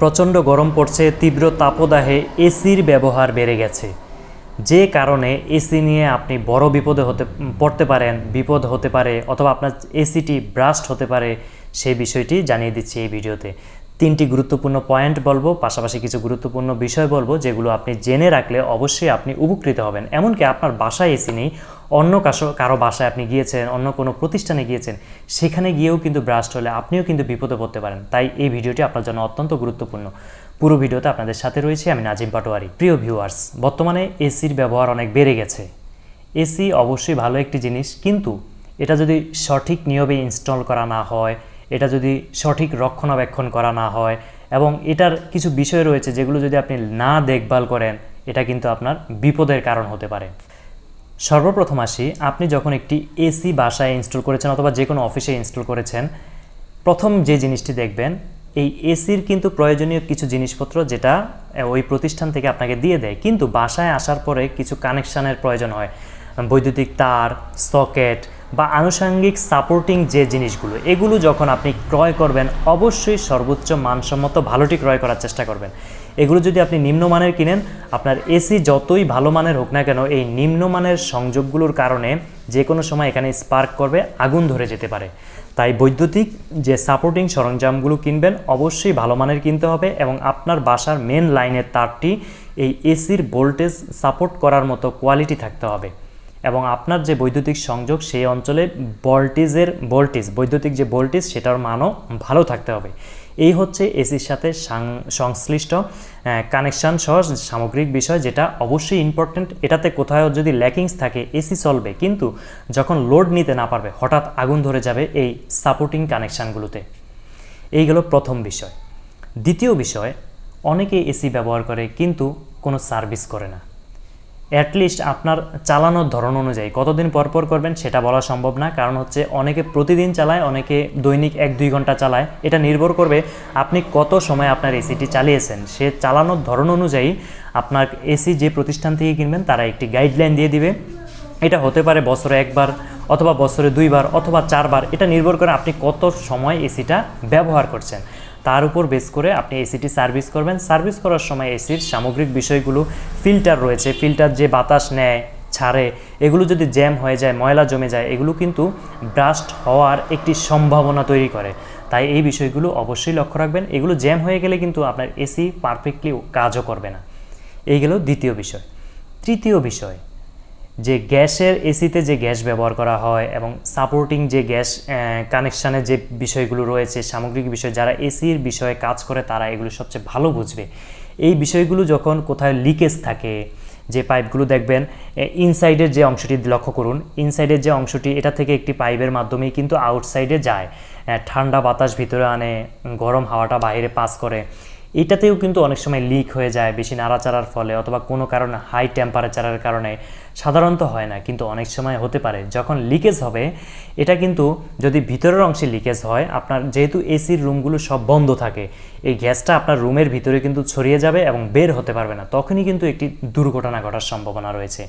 প্রচণ্ড গরম পড়ছে, তীব্র তাপদাহে এসির ব্যবহার বেড়ে গেছে। যে কারণে এসি নিয়ে আপনি বড় বিপদে হতে, পড়তে পারেন, বিপদ হতে পারে অথবা আপনার এসিটি ব্রাস্ট হতে পারে সেই বিষয়টি জানিয়ে দিচ্ছি এই ভিডিওতে। তিনটি গুরুত্বপূর্ণ পয়েন্ট বলব, পাশাপাশি কিছু গুরুত্বপূর্ণ বিষয় বলব, যেগুলো আপনি জেনে রাখলে অবশ্যই আপনি উপকৃত হবেন। এমনকি আপনার বাসায় এসি নেই অন্য কাশো, কারও বাসায় আপনি গিয়েছেন, অন্য কোনো প্রতিষ্ঠানে গিয়েছেন, সেখানে গিয়েও কিন্তু ব্রাস্ট হলে আপনিও কিন্তু বিপদে পড়তে পারেন। তাই এই ভিডিওটি আপনার জন্য অত্যন্ত গুরুত্বপূর্ণ। পুরো ভিডিওতে আপনাদের সাথে রয়েছে আমি নাজিম পাটোয়ারি। প্রিয় ভিউয়ার্স বর্তমানে এসির ব্যবহার অনেক বেড়ে গেছে। এসি অবশ্যই ভালো একটি জিনিস, কিন্তু এটা যদি সঠিক নিয়মে ইনস্টল করা না হয়, এটা যদি সঠিক রক্ষণাবেক্ষণ করা না হয়, এবং এটার কিছু বিষয় রয়েছে যেগুলো যদি আপনি না দেখভাল করেন, এটা কিন্তু আপনার বিপদের কারণ হতে পারে। সর্বপ্রথম আসি, আপনি যখন একটি এসি বাসায় ইনস্টল করেছেন অথবা যে কোনো অফিসে ইনস্টল করেছেন, প্রথম যে জিনিসটি দেখবেন, এই এসির কিন্তু প্রয়োজনীয় কিছু জিনিসপত্র যেটা ওই প্রতিষ্ঠান থেকে আপনাকে দিয়ে দেয়। কিন্তু বাসায় আসার পরে কিছু কানেকশানের প্রয়োজন হয়। বৈদ্যুতিক তার, সকেট বা আনুষঙ্গিক সাপোর্টিং যে জিনিসগুলো, এগুলো যখন আপনি ক্রয় করবেন, অবশ্যই সর্বোচ্চ মানসম্মত ভালোটি ক্রয় করার চেষ্টা করবেন। এগুলো যদি আপনি নিম্নমানের কিনেন, আপনার এসি যতই ভালো মানের হোক না কেন, এই নিম্নমানের সংযোগগুলোর কারণে যে কোনো সময় এখানে স্পার্ক করবে, আগুন ধরে যেতে পারে। তাই বৈদ্যুতিক যে সাপোর্টিং সরঞ্জামগুলো কিনবেন, অবশ্যই ভালো মানের কিনতে হবে এবং আপনার বাসার মেন লাইনের তারটি এই এসির ভোল্টেজ সাপোর্ট করার মতো কোয়ালিটি থাকতে হবে। এবং আপনার যে বৈদ্যুতিক সংযোগ সেই অঞ্চলে ভোল্টেজের ভোল্টেজ, বৈদ্যুতিক যে ভোল্টেজ সেটার মানও ভালো থাকতে হবে। এই হচ্ছে এসির সাথে সংশ্লিষ্ট কানেকশান সহ সামগ্রিক বিষয় যেটা অবশ্যই ইম্পর্ট্যান্ট এটাতে কোথাও যদি ল্যাকিংস থাকে, এসি চলবে, কিন্তু যখন লোড নিতে না পারবে, হঠাৎ আগুন ধরে যাবে এই সাপোর্টিং কানেকশানগুলোতে এই গেল প্রথম বিষয়। দ্বিতীয় বিষয়, অনেকে এসি ব্যবহার করে, কিন্তু কোনো সার্ভিস করে না। অ্যাটলিস্ট আপনার চালানোর ধরন অনুযায়ী। কতদিন পরপর পর করবেন সেটা বলা সম্ভব না, কারণ হচ্ছে অনেকে প্রতিদিন চালায়, অনেকে দৈনিক এক দুই ঘণ্টা চালায়। এটা নির্ভর করবে আপনি কত সময় আপনার এসিটি চালিয়েছেন। সে চালানোর ধরন অনুযায়ী আপনার এসি যে প্রতিষ্ঠান থেকে কিনবেন, তারা একটি গাইডলাইন দিয়ে দিবে। এটা হতে পারে বছরে একবার অথবা বছরে দুইবার অথবা চারবার, এটা নির্ভর করে আপনি কত সময় এসিটা ব্যবহার করছেন। তার উপর বেস করে আপনি এসিটি সার্ভিস করবেন। সার্ভিস করার সময় এসির সামগ্রিক বিষয়গুলো ফিল্টার রয়েছে। ফিল্টার যে বাতাস নেয়, ছাড়ে, এগুলো যদি জ্যাম হয়ে যায়, ময়লা জমে যায়, এগুলো কিন্তু ব্রাস্ট হওয়ার একটি সম্ভাবনা তৈরি করে। তাই এই বিষয়গুলো অবশ্যই লক্ষ্য রাখবেন। এগুলো জ্যাম হয়ে গেলে কিন্তু আপনার এসি পারফেক্টলি কাজও করবে না। এই গেল দ্বিতীয় বিষয়। তৃতীয় বিষয় যে গ্যাসের এসিতে যে গ্যাস ব্যবহার করা হয় এবং সাপোর্টিং যে গ্যাস কানেকশানের যে বিষয়গুলো রয়েছে, সামগ্রিক বিষয়, যারা এসির বিষয়ে কাজ করে তারা এগুলো সবচেয়ে ভালো বুঝবে। এই বিষয়গুলো যখন কোথায় লিকেজ থাকে, যে পাইপগুলো দেখবেন ইনসাইডের যে অংশটি লক্ষ্য করুন ইনসাইডের যে অংশটি এটা থেকে একটি পাইপের মাধ্যমেই কিন্তু আউটসাইডে যায়। ঠান্ডা বাতাস ভিতরে আনে, গরম হাওয়াটা বাইরে পাস করে। এটাতেও কিন্তু অনেক সময় লিক হয়ে যায়, বেশি নাড়াচাড়ার ফলে অথবা কোনো কারণে হাই টেম্পারেচারের কারণে। সাধারণত হয় না, কিন্তু অনেক সময় হতে পারে। যখন লিকেজ হবে, এটা কিন্তু যদি ভিতরের অংশে লিকেজ হয়, আপনার যেহেতু এসির রুমগুলো সব বন্ধ থাকে, এই গ্যাসটা আপনার রুমের ভিতরে কিন্তু ছড়িয়ে যাবে এবং বের হতে পারবে না। তখনই কিন্তু একটি দুর্ঘটনা ঘটার সম্ভাবনা রয়েছে।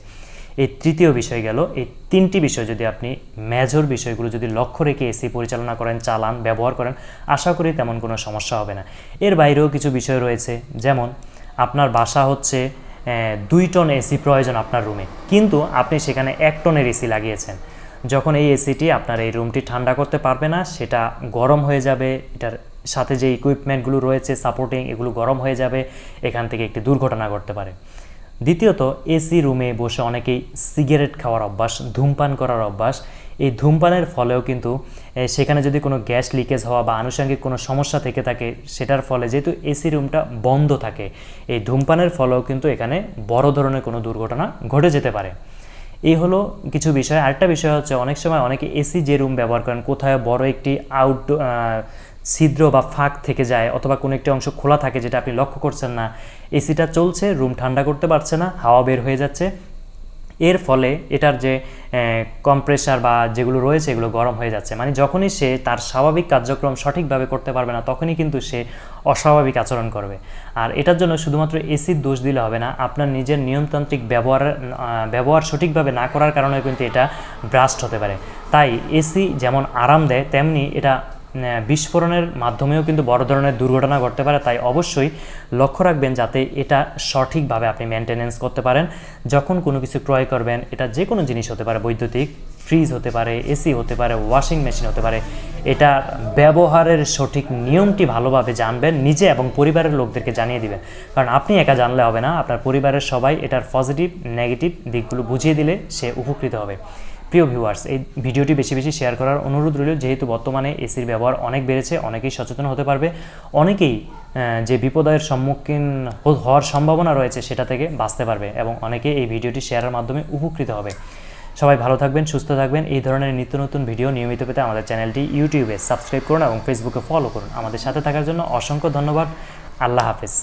এই তৃতীয় বিষয় গেল। এই তিনটি বিষয় যদি আপনি মেজর বিষয়গুলো যদি লক্ষ্য রেখে এসি পরিচালনা করেন, চালান, ব্যবহার করেন, আশা করি তেমন কোনো সমস্যা হবে না। এর বাইরেও কিছু বিষয় রয়েছে, যেমন আপনার বাসা হচ্ছে দুই টন এসি প্রয়োজন আপনার রুমে কিন্তু আপনি সেখানে এক টনের এসি লাগিয়েছেন। যখন এই এসিটি আপনার এই রুমটি ঠান্ডা করতে পারবে না, সেটা গরম হয়ে যাবে, এটার সাথে যে ইকুইপমেন্টগুলো রয়েছে সাপোর্টিং এগুলো গরম হয়ে যাবে, এখান থেকে একটি দুর্ঘটনা ঘটতে পারে। দ্বিতীয়ত এসি রুমে বসে অনেকেই সিগারেট খাওয়ার অভ্যাস, ধূমপান করার অভ্যাস। এই ধূমপানের ফলেও কিন্তু সেখানে যদি কোনো গ্যাস লিকেজ হওয়া বা আনুষঙ্গিক কোনো সমস্যা থেকে থাকে, সেটার ফলে যেহেতু এসি রুমটা বন্ধ থাকে, এই ধূমপানের ফলেও কিন্তু এখানে বড় ধরনের কোনো দুর্ঘটনা ঘটে যেতে পারে। এই হলো কিছু বিষয়। আরেকটা বিষয় হচ্ছে, অনেক সময় অনেকে এসি যে রুম ব্যবহার করেন, কোথায় বড় একটি আউট ছিদ্র বা ফাঁক থেকে যায় অথবা কোনো একটি অংশ খোলা থাকে যেটা আপনি লক্ষ্য করছেন না। এসিটা চলছে, রুম ঠান্ডা করতে পারছে না, হাওয়া বের হয়ে যাচ্ছে। এর ফলে এটার যে কম্প্রেসার বা যেগুলো রয়েছে এগুলো গরম হয়ে যাচ্ছে। মানে যখনই সে তার স্বাভাবিক কার্যক্রম সঠিকভাবে করতে পারবে না, তখনই কিন্তু সে অস্বাভাবিক আচরণ করবে। আর এটার জন্য শুধুমাত্র এসির দোষ দিলে হবে না, আপনার নিজের নিয়মতান্ত্রিক ব্যবহার ব্যবহার সঠিকভাবে না করার কারণে কিন্তু এটা ব্রাস্ট হতে পারে। তাই এসি যেমন আরাম দেয়, তেমনি এটা বিস্ফোরণের মাধ্যমেও কিন্তু বড় ধরনের দুর্ঘটনা ঘটতে পারে। তাই অবশ্যই লক্ষ্য রাখবেন যাতে এটা সঠিকভাবে আপনি মেনটেনেন্স করতে পারেন। যখন কোনো কিছু ক্রয় করবেন, এটা যে কোনো জিনিস হতে পারে, বৈদ্যুতিক ফ্রিজ হতে পারে এসি হতে পারে ওয়াশিং মেশিন হতে পারে, এটা ব্যবহারের সঠিক নিয়মটি ভালোভাবে জানবেন, নিজে এবং পরিবারের লোকদেরকে জানিয়ে দিবেন। কারণ আপনি একা জানলে হবে না, আপনার পরিবারের সবাই এটার পজিটিভ নেগেটিভ দিকগুলো বুঝিয়ে দিলে সে উপকৃত হবে। প্রিয় ভিউয়ার্স এই ভিডিওটি বেশি বেশি শেয়ার করার অনুরোধ রইল। যেহেতু বর্তমানে এসির ব্যবহার অনেক বেড়েছে, অনেকেই সচেতন হতে পারবে। অনেকেই যে বিপদের সম্মুখীন হওয়ার সম্ভাবনা রয়েছে সেটা থেকে বাঁচতে পারবে এবং অনেকে এই ভিডিওটি শেয়ারের মাধ্যমে উপকৃত হবে। সবাই ভালো থাকবেন, সুস্থ থাকবেন। এই ধরনের নিত্য নতুন ভিডিও নিয়মিত পেতে আমাদের চ্যানেলটি ইউটিউবে সাবস্ক্রাইব করুন এবং ফেসবুকে ফলো করুন। আমাদের সাথে থাকার জন্য অসংখ্য ধন্যবাদ। আল্লাহ হাফেজ।